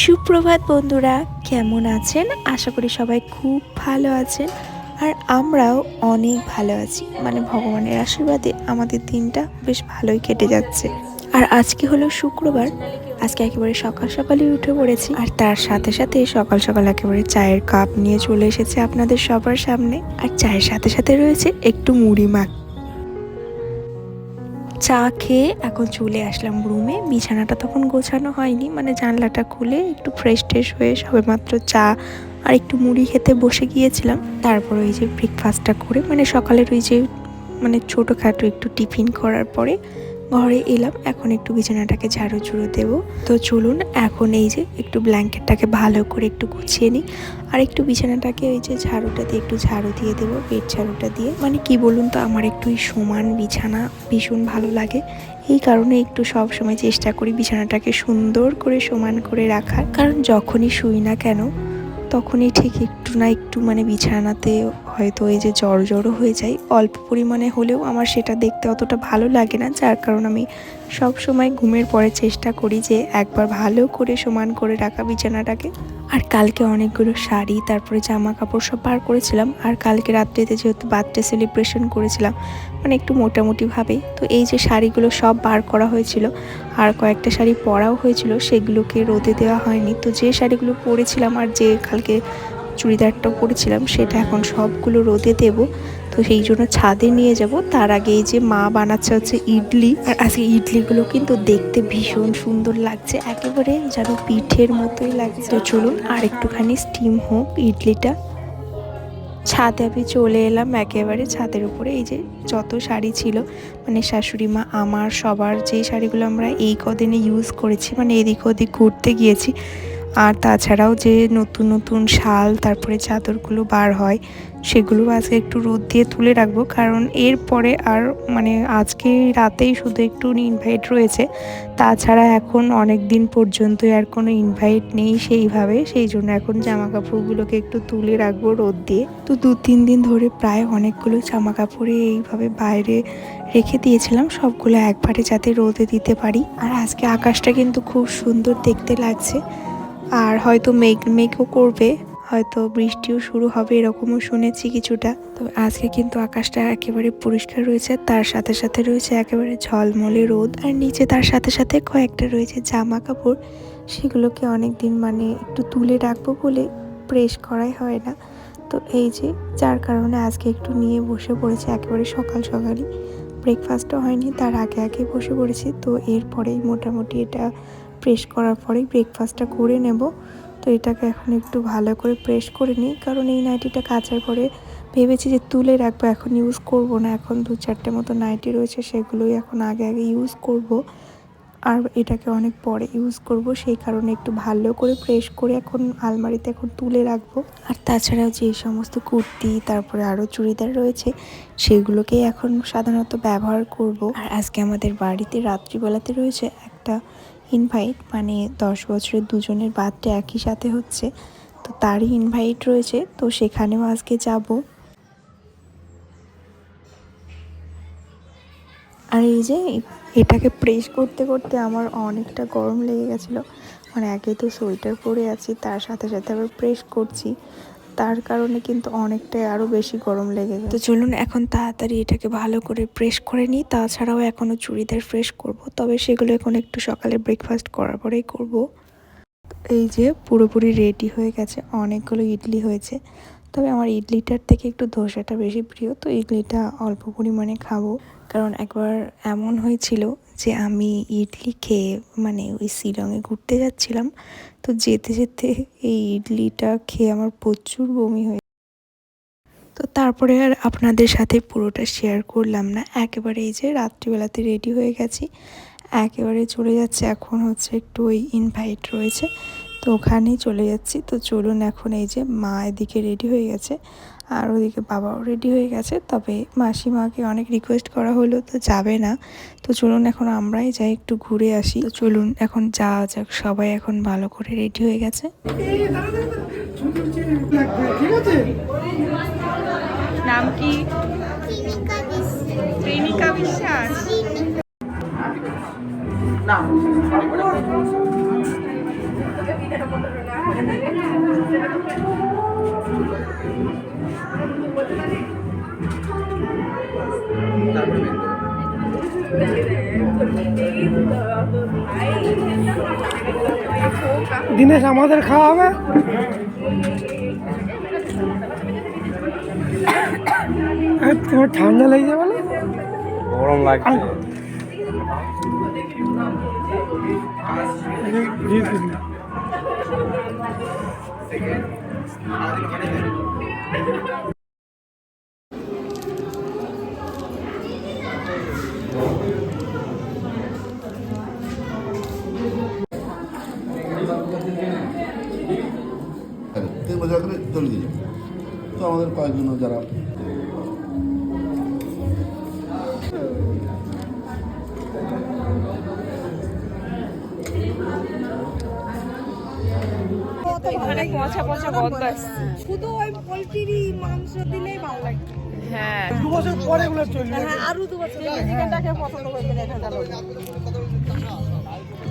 সুপ্রভাত বন্ধুরা, কেমন আছেন? আশা করি সবাই খুব ভালো আছেন। আর আমরাও অনেক ভালো আছি। মানে ভগবানের আশীর্বাদে আমাদের দিনটা বেশ ভালোই কেটে যাচ্ছে। আর আজকে হলো শুক্রবার। আজকে একেবারে সকাল সকালই উঠে পড়েছি। আর তার সাথে সাথে সকাল সকাল একেবারে চায়ের কাপ নিয়ে চলে এসেছে আপনাদের সবার সামনে। আর চায়ের সাথে সাথে রয়েছে একটু মুড়ি মাখ। চা খেয়ে এখন চলে আসলাম রুমে। বিছানাটা তখন গোছানো হয়নি মানে জানলাটা খুলে একটু ফ্রেশ ট্রেশ হয়ে সবে মাত্র চা আর একটু মুড়ি খেতে বসে গিয়েছিলাম। তারপর ওই যে ব্রেকফাস্টটা করে মানে সকালের ওই যে মানে ছোটোখাটো একটু টিফিন করার পরে ঘরে এলাম, এখন একটু বিছানাটাকে ঝাড়ু ঝুড়ো দেবো। তো চলুন, এখন এই যে একটু ব্ল্যাঙ্কেটটাকে ভালো করে একটু গুছিয়ে নিই। আর একটু বিছানাটাকে ওই যে ঝাড়ুটা দিয়ে একটু ঝাড়ু দিয়ে দেবো, বেড ঝাড়ুটা দিয়ে। মানে কি বলুন তো, আমার একটু সমান বিছানা ভীষণ ভালো লাগে। এই কারণে একটু সব সময় চেষ্টা করি বিছানাটাকে সুন্দর করে সমান করে রাখার। কারণ যখনই শুই না কেন, তখনই ঠিক একটু না একটু মানে বিছানাতে হয়তো এই যে জ্বর জ্বরও হয়ে যায়, অল্প পরিমাণে হলেও আমার সেটা দেখতে অতটা ভালো লাগে না। যার কারণ আমি সব সময় ঘুমের পরে চেষ্টা করি যে একবার ভালো করে সমান করে রাখা বিছানাটাকে। আর কালকে অনেকগুলো শাড়ি, তারপরে জামা কাপড় সব বার করেছিলাম। আর কালকে রাত্রিতে যেহেতু বার্থডে সেলিব্রেশন করেছিলাম মানে একটু মোটামুটিভাবে। তো এই যে শাড়িগুলো সব বার করা হয়েছিল, আর কয়েকটা শাড়ি পরাও হয়েছিল, সেগুলোকে রোদে দেওয়া হয়নি। তো যে শাড়িগুলো পরেছিলাম আর যে কালকে চুড়িদারটা পরেছিলাম, সেটা এখন সবগুলো রোদে দেব। তো সেই জন্য ছাদে নিয়ে যাব। তার আগে এই যে মা বানাচ্ছে হচ্ছে ইডলি, আর আজকে ইডলিগুলো কিন্তু দেখতে ভীষণ সুন্দর লাগছে। একেবারে যেন পিঠের মতোই লাগছে। তো চলুন আর একটুখানি স্টিম হোক ইডলিটা। ছাদে আমি চলে এলাম একেবারে ছাদের উপরে। এই যে যত শাড়ি ছিল মানে শাশুড়ি মা, আমার, সবার যে শাড়িগুলো আমরা এই কদিনে ইউজ করেছি মানে এদিক ওদিক ঘুরতে গিয়েছি আর তাছাড়াও যে নতুন নতুন শাল, তারপরে চাদরগুলো বার হয়, সেগুলো আজকে একটু রোদ দিয়ে তুলে রাখব। কারণ এরপরে আর মানে আজকে রাতেই শুধু একটু ইনভাইট রয়েছে। তাছাড়া এখন অনেক দিন পর্যন্ত আর কোনো ইনভাইট নেই সেইভাবে। সেই জন্য এখন জামা কাপড়গুলোকে একটু তুলে রাখব রোদ দিয়ে। তো দু তিন দিন ধরে প্রায় অনেকগুলো জামা কাপড়ে এইভাবে বাইরে রেখে দিয়েছিলাম। সবগুলো একবারে যাতে রোদে দিতে পারি। আর আজকে আকাশটা কিন্তু খুব সুন্দর দেখতে লাগছে। আর হয়তো মেঘ, মেঘও করবে, হয়তো বৃষ্টিও শুরু হবে, এরকমও শুনেছি কিছুটা। তো আজকে কিন্তু আকাশটা একেবারে পরিষ্কার রয়েছে, তার সাথে সাথে রয়েছে একেবারে ঝলমলে রোদ, আর নিচে তার সাথে সাথে কয়েকটা রয়েছে জামা কাপড় সেগুলোকে অনেক দিন মানে একটু তুলে রাখব বলে প্রেস করাই হয় না। তো এই যে, যার কারণে আজকে একটু নিয়ে বসে পড়েছে একেবারে সকাল সকালই। ব্রেকফাস্টও হয়নি, তার আগে আগে বসে পড়েছি, তো এরপরেই মোটামুটি এটা প্রেস করার পরেই ব্রেকফাস্টটা করে নেব। তো এটাকে এখন একটু ভালো করে প্রেস করে নিই। কারণ এই নাইটিটা কাচার পরে ভেবেছি যে তুলে রাখব, এখন ইউজ করব না। এখন দু চারটে মতো নাইটি রয়েছে, সেগুলোই এখন আগে আগে ইউজ করব। আর এটাকে অনেক পরে ইউজ করব। সেই কারণে একটু ভালো করে প্রেস করে এখন আলমারিতে এখন তুলে রাখব। আর তাছাড়াও যে সমস্ত কুর্তি, তারপরে আরও চুড়িদার রয়েছে, সেগুলোকে এখন সাধারণত ব্যবহার করব। আর আজকে আমাদের বাড়িতে রাত্রিবেলাতে রয়েছে একটা ইনভাইট মানে দশ বছরের দুজনের বার্থডে একই সাথে হচ্ছে, তো তারই ইনভাইট রয়েছে, তো সেখানেও আজকে যাব। আর এই যে, এটাকে প্রেস করতে করতে আমার অনেকটা গরম লেগে গেছিল। মানে একে তো সোয়েটার পরে আছি, তার সাথে সাথে আবার প্রেস করছি। তার কারণে কিন্তু অনেকটাই আরও বেশি গরম লেগে গেছে। তো চলুন এখন তাড়াতাড়ি এটাকে ভালো করে প্রেস করে নিই, তাছাড়াও এখনও চুড়িদার ফ্রেশ করব, তবে সেগুলো এখন একটু সকালে ব্রেকফাস্ট করার পরেই করব। এই যে পুরোপুরি রেডি হয়ে গেছে, অনেকগুলো ইডলি হয়েছে, তবে আমার ইডলিটার থেকে একটু ধোসাটা বেশি প্রিয়, তো ইডলিটা অল্প পরিমাণে খাব। কারণ একবার এমন হয়েছিল যে আমি ইডলি খেয়ে মানে ওই শিলংয়ে ঘুরতে যাচ্ছিলাম, তো যেতে যেতে এই ইডলিটা খেয়ে আমার প্রচুর বমি হয়ে তো তারপরে আর আপনাদের সাথে পুরোটা শেয়ার করলাম না। একেবারে এই যে রাত্রিবেলাতে রেডি হয়ে গেছি, একেবারে চলে যাচ্ছে এখন হচ্ছে একটু ওই ইনভাইট রয়েছে, তো ওখানেই চলে যাচ্ছি। তো চলুন এখন এই যে মা এদিকে রেডি হয়ে গেছে আর ওদিকে বাবাও রেডি হয়ে গেছে। তবে মাসিমাকে অনেক রিকোয়েস্ট করা হলো তো যাবে না। তো চলুন এখন আমরাই যাই একটু ঘুরে আসি। তো চলুন এখন যাওয়া যাক। সবাই এখন ভালো করে রেডি হয়ে গেছে। নাম কি? প্রেমিকা বিশ্বাস। না। दिनेश हमारे खाव तुम्हें ठंडा लगे बोले। गरम लगे তিন বছর করে চলে দিয়ে যাব তো আমাদের কয়েকজন যারা এখানে পচা পচা গন্ধ আসছে শুধু ওই পোলট্রি মাংস দিলেই ভালো লাগে। হ্যাঁ। দু বছর পরে এগুলো চলবে। হ্যাঁ আরও দু বছর। পছন্দ করে কিনে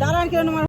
দাঁড়ান কেন